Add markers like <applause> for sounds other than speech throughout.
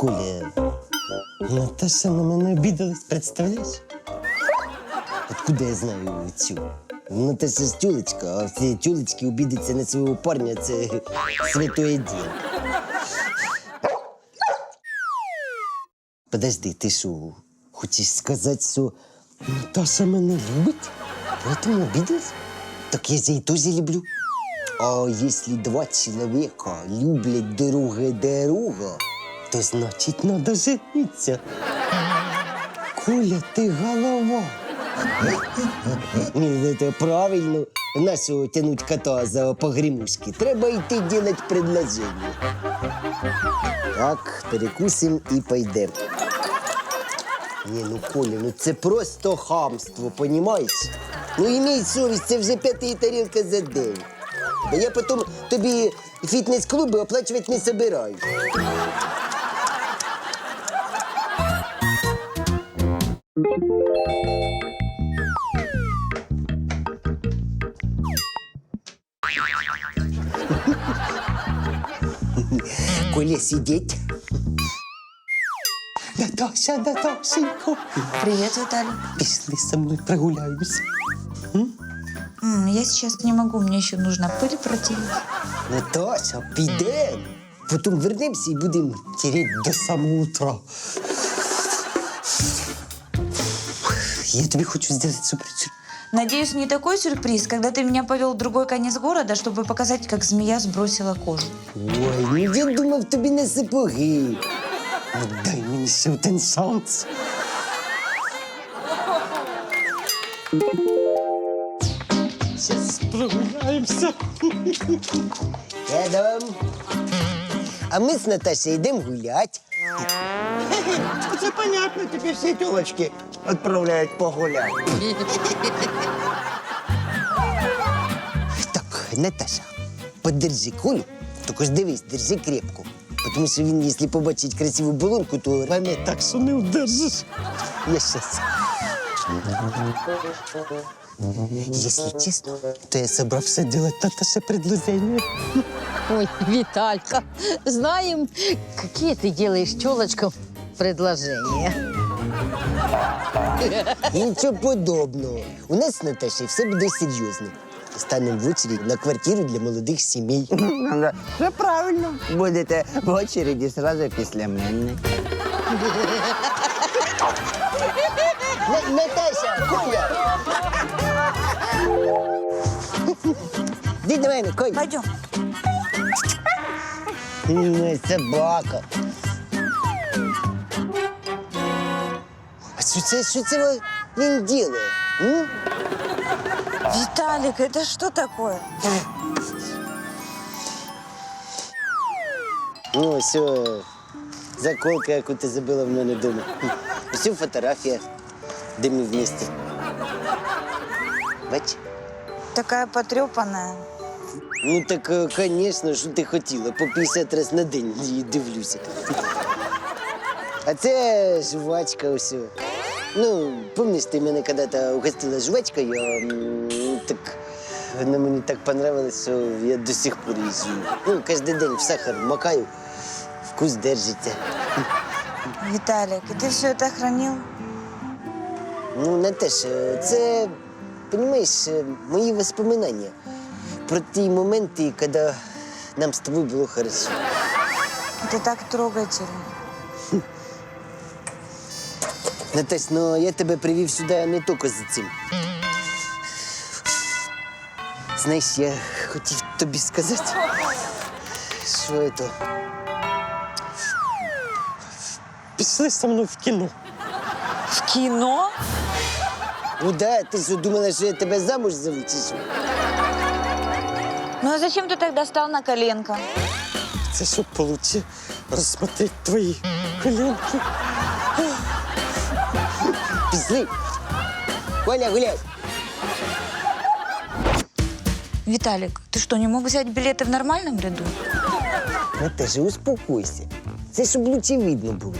Коля, Наташа на мене обідалась, представляєш? Откуда я знаю цю? Наташа ж тюлечка, а всі тюлечки обідаться на свого парня це святое діло. Подожди, ти що, хочеш сказати, що Наташа мене любить? Поэтому обиделась? Так я за її теж люблю. А если два человека люблять друга друга, то значит надо жениться. Коля, ти голова. Ні, це правильно. Нашого тянуть кота за погремушки. Треба йти делать предложення. Так, перекусим і пойдем. Ні, ну Коля, ну це просто хамство, понімаєш? Ну імей совість, це вже п'ятий тарілка за день. Я потім тобі фітнес-клуби оплачувати не собираюсь. Коля сидеть. Наташа, Наташенько, Привет, Виталий. пішли со мною прогуляємося. М, я сейчас не могу, мне еще нужно пыль протереть. Наташа, підемо. Потім вернемося і будемо тереть до самого утра. Я тобі хочу зробити сюрприз. Надеюсь, не такой сюрприз, когда ты меня повел в другой конец города, чтобы показать, как змея сбросила кожу. Ой, ну я думав тобі на сапоги. Ну, дай мені ще один шанс. Зараз прогуляємося. Дедом. А ми з Наташею йдемо гуляти. Це понятно, тебе всі тілочки відправляють погуляти. Так, Наташа, подержи Колю, тільки ж дивись, держи крепко. Тому що він, якщо побачить красиву балонку, то ране так, що не вдержиш. Я щас. Если честно, то я собрался делать Наташе предложение. Ой, Виталька, знаем, какие ты делаешь телочкам предложения. Нічого подобного. У нас з Наташею все буде серйозно. Станемо в очередь на квартиру для молодих сімей. Все правильно. Будете в очереді зразу після мене. На- Наташа, Коля! Іди до мене, Коль. Пойдем. М, Собака. А що це, що це він ділає? М? Виталик, это что такое? Ну, все, заколка, яку ти забила в мене вдома. Ось фотографія, де ми вместе. Бач? Такая потрепанная. Ну так, е, звісно, що ти хотіла. По 50 разів на день її дивлюся. А це жвачка ось. Ну, пам'ятаєш, ти мене коли-то угостила жвачкою, м, так вона мені так понравилась, що я до сих пор її жую. Ну, кожен день в сахар макаю, вкус держиться. Виталик, и ты все это хранил? Ну, Наташа, це, розумієш, мої воспоминання про ті моменти, коли нам з тобою було хорошо. Это так трогательно. <laughs> Натась, ну я тебе привів сюди не тільки за цим. Знаєш, я хотів тобі сказати, що це. Пішли со мною в кіно. В кино? Ну да, ти що думала, що я тебе замуж зову, чи що? Ну а зачем ты тогда стал на коленка? Це щоб получше розсмотрети твої коленки. Пішли. Коля, гуляй. Виталик, ты что, не мог взять билеты в нормальном ряду? Наташа, успокойся. Це щоб лучше видно було.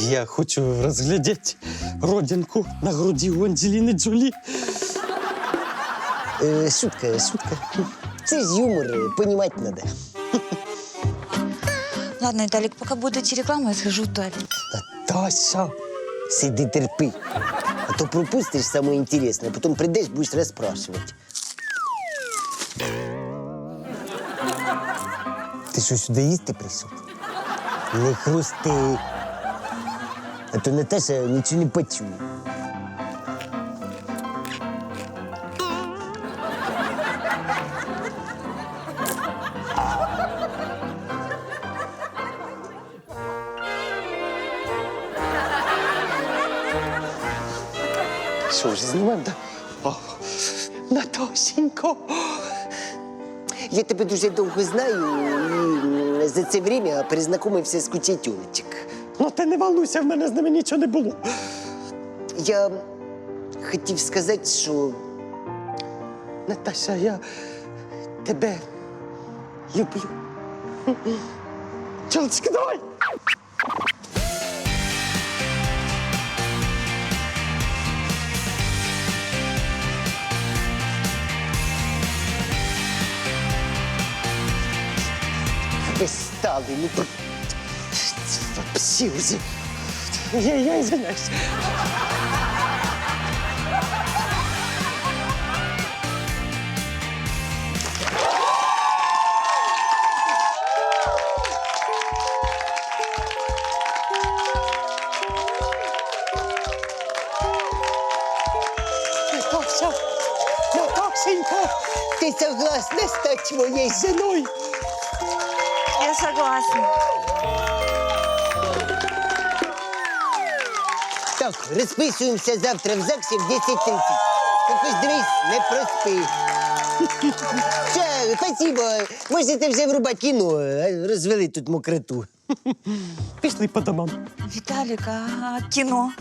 Я хочу розглядіти родинку на груді у Анджеліни Джолі. Е, шутка, шутка. Це ж юмор, понімати треба. Ладно, Виталик, пока будет идти реклама, я схожу в туалет. Наташа, сиди терпи. А то пропустиш саме інтересне, а потім прийдеш, будеш розпрашувати. Ти що сюди їсти прийшов? Не хрусти. А то Наташа нічого не почує. Що вже знімаємо? Да? О, Наташенько. Я тебе дуже довго знаю і за це время перезнайомився з кучей. Ну ти не волнуйся, в мене з ними нічого не було. Я хотів сказати, що Наташа, я тебе люблю. Чолочки, давай! ви стали. Ну, про- Вообще вже. Я, я извиняюсь. Наташа, Наташенька, Ти согласна стати моєю женою? Я согласна. Так, розписуємося завтра в ЗАГСі в 10.30. Якось дивись, не проспи. <laughs> Все, спасибо. Можете вже врубати кіно. Розвели тут мокроту. <laughs> пішли по домам. Виталик, а кино?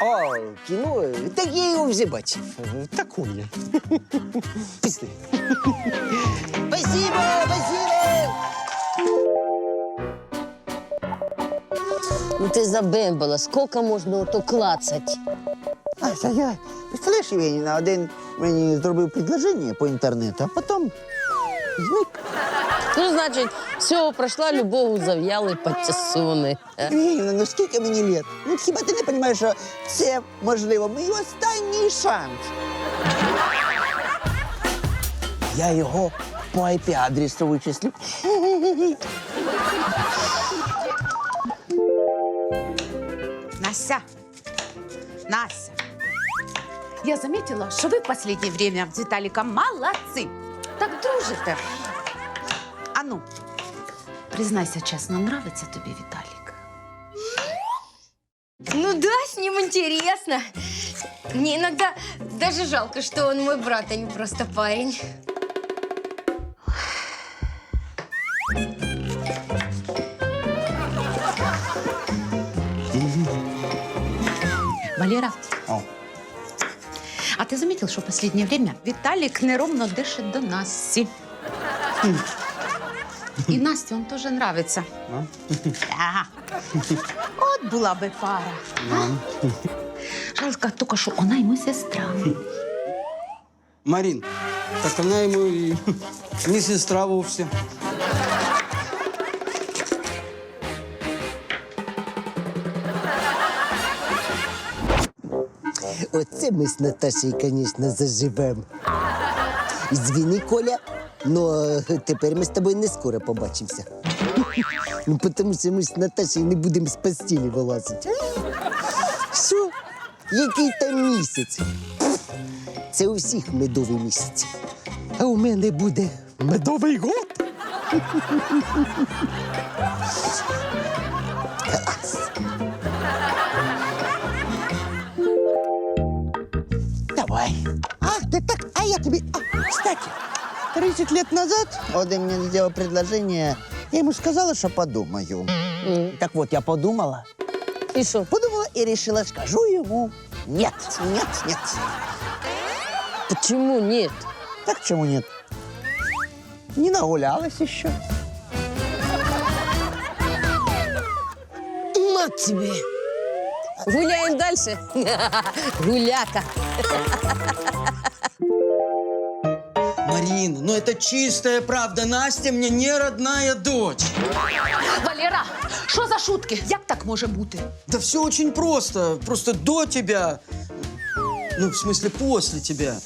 О, кіно? Так я його вже бачив. Такое. <laughs> Пішли. Спасибо, спасибо. Ну ти забембала, скільки можна ото клацать? Ася, я, представляєш, Євгенівна, один мені зробив предложення по інтернету, а потім зник. Ну, значить, все, пройшла любов, зав'яли патясуни. Євгенівна, ну скільки мені лет? Ну хіба ти не розумієш, що це, можливо, мій останній шанс? Я його по IP-адресу вичислю. Нася, Нася, я заметила, что вы в последнее время с Виталиком молодцы. Так дружите. А ну, признайся честно, нравится тебе Виталик? Ну да, с ним интересно. Мне иногда даже жалко, что он мой брат, а не просто парень. Валера. А ты заметил, что в последнее время Виталик неровно дышит до Насти? И Насте он тоже нравится. Да. Вот была бы пара. а? Жалко только, что она ему сестра. Марин, так она ему и не сестра вовсе. Оце ми з Наташею, звісно, заживемо. Звіни, Коля, но тепер ми з тобою не скоро побачимося. Ну, тому що ми з Наташею не будемо з постілі вилазити. Що? Який там місяць? Це у всіх медовий місяць. А у мене буде Медовий год? я тебе... А, кстати, 30 лет назад один мне сделал предложение. Я ему сказала, что подумаю. Так вот, я подумала, І що? подумала и решила, скажу ему нет, нет, нет. Почему нет? Так чему нет? Не нагулялась еще. На тебе. Гуляємо далі. <laughs> Гуляка. Марин, Марина, ну это чистая правда. Настя мне не родная дочь. Валера, що за шутки? Як так може бути? Да все очень просто. Просто до тебя. Ну, в смысле, после тебя.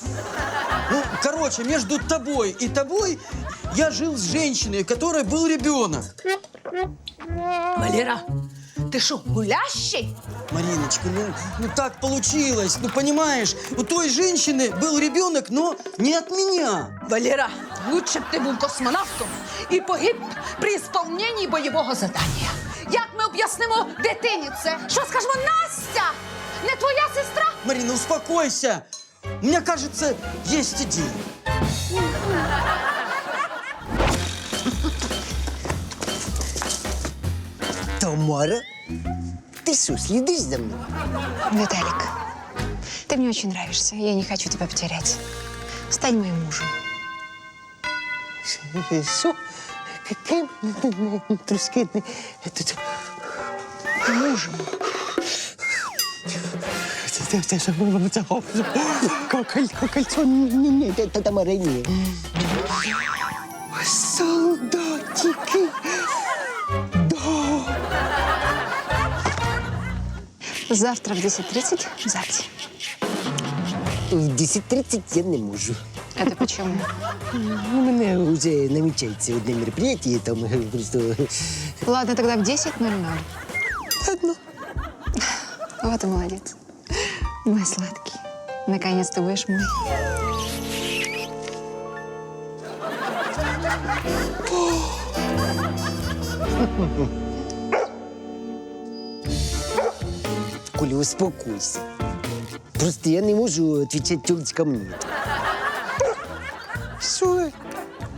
Ну, короче, между тобой и тобой я жил с женщиной, у которой был ребенок. Валера, ти що, гулящий? Мариночка, ну, ну так получилось. Ну, понимаешь, у той женщины был ребенок, но не от меня. Валера, лучше б ти був космонавтом і погиб при ісполненні бойового задання. Як ми об'яснимо дитині це? Що скажемо, Настя? Не твоя сестра? Марина, успокойся. У меня, кажется, есть идея. Тамара? Ти що, слідиш за мною? Виталик, ты мне очень нравишься. Я не хочу тебя потерять. Стань моим мужем. Що? Яким? Трошки не... Тут... Мужем. Це, це, це, це, кольцо, кольцо, ні, ні, ні, це, це Тамара, ні. Солдатики. Завтра в 10.30 в ЗАГСе. В 10.30 я не можу. Это почему? У мене вже намічається одне мероприятие, там е, просто... Ладно, тогда в 10.00. Ладно. Вот и молодец. Мой сладкий. Наконец ты будешь мой. <laughs> Коля, успокойся. Просто я не можу відповідати тюльцькам ні. Що?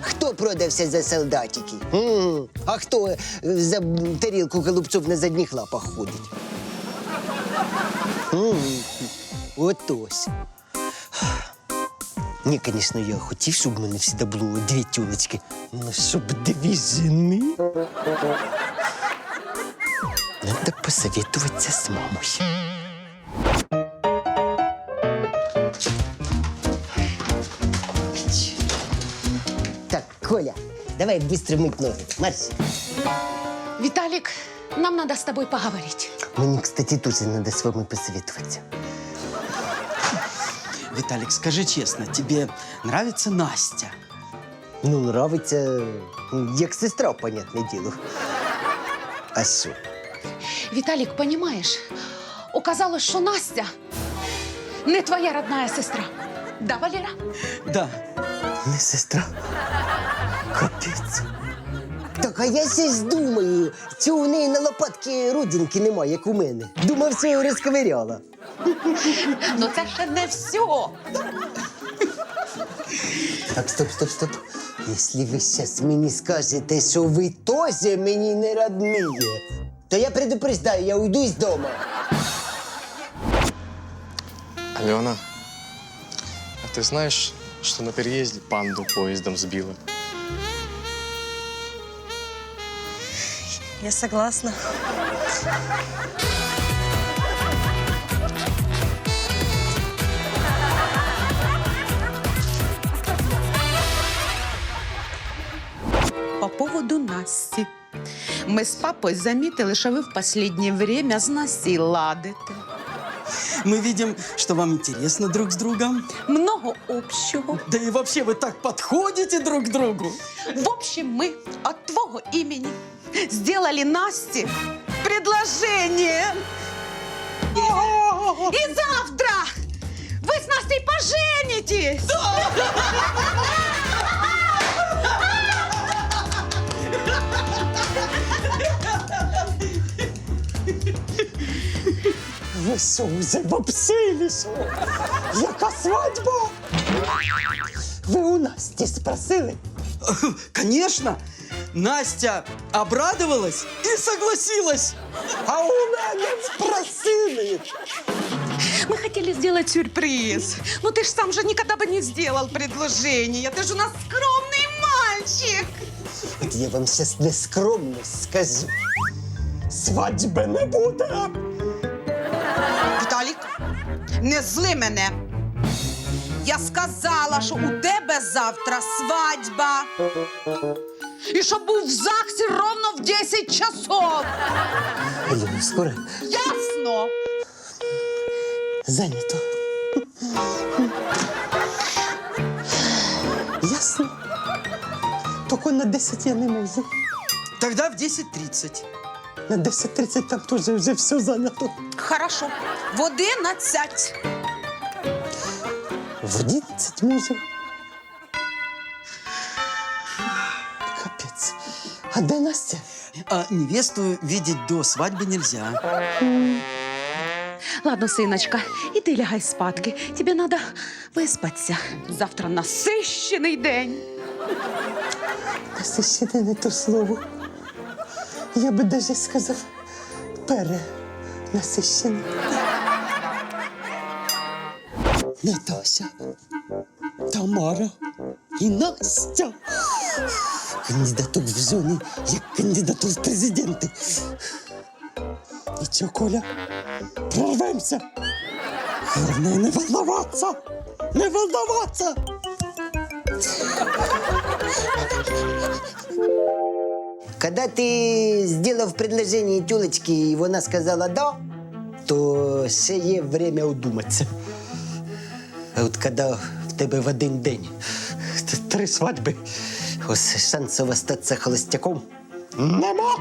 Хто продався за солдатики? М, А хто е, за тарілку голубців на задніх лапах ходить? М, От ось. Ні, звісно, я хотів, щоб в мене завжди було дві тюлечки. Ну, щоб дві жени. Надо посоветоваться с мамой. Так, Коля, давай быстро мыть ноги. Марш. Виталик, нам надо с тобой поговорить. Мне, кстати, тоже надо с вами посоветоваться. Виталик, скажи честно, тебе нравится Настя? Ну, нравится, як сестра, понятное дело. А що? Виталик, понимаешь, оказалось, что Настя не твоя родная сестра. Да, Валера? Да. Не сестра? Капець. Так, а я щось думаю, чого у неї на лопатки родинки немає, як у мене. Думав, все розковиряла. Ну це ще не все. Так, стоп, стоп, стоп. Якщо ви зараз мені скажете, що ви теж мені не родні, то я предупреждаю, я уйду з дому. Алена, а ты знаешь, что на переезде панду поездом сбила? Я согласна. По поводу Насті. Ми з папою замітили, що ви в останнє время з Насті ладите. Мы видим, что вам интересно друг с другом. Много общого. Да и вообще вы так подходите друг к другу. В общем, мы от твоего имени сделали Насте предложение. И завтра вы с Настей поженитесь. Вопсили, що? Яка свадьба? Ви у Насті спросили? <laughs> Конечно, Настя обрадовалась и согласилась. А у мене спросили. Мы хотели сделать сюрприз. Но ты ж сам же никогда бы не сделал предложение. Ты же у нас скромный мальчик. От я вам зараз нескромно скажу. Свадьби не буде. Не зли мене. Я сказала, що у тебе завтра свадьба. І щоб був в ЗАГСі ровно в 10 часов. Алена, скоро Ясно? занято. Ясно. Тільки на 10 я не можу. Тогда в 10.30. На 10.30 там теж вже все зайнято. Хорошо. В 11. В 11 можу. Капець. А де Настя? А невесту видеть до свадьбы нельзя. Ладно, синочка, іди лягай спадки. Тобі треба виспатися. Завтра насищений день. Насищене не то слово. Я би даже сказав перенасищене. Наташа, Тамара і Настя. Кандидатур в зоні, як кандидатур в президенти. Нічого, Коля, прорвемося. Головне не волноваться, не волноваться. Когда ты сделав предложение тюлечки, і вона сказала «да», то ще є время удуматися. А от коли в тебе в один день три свадьби, ось шансів остатися холостяком нема.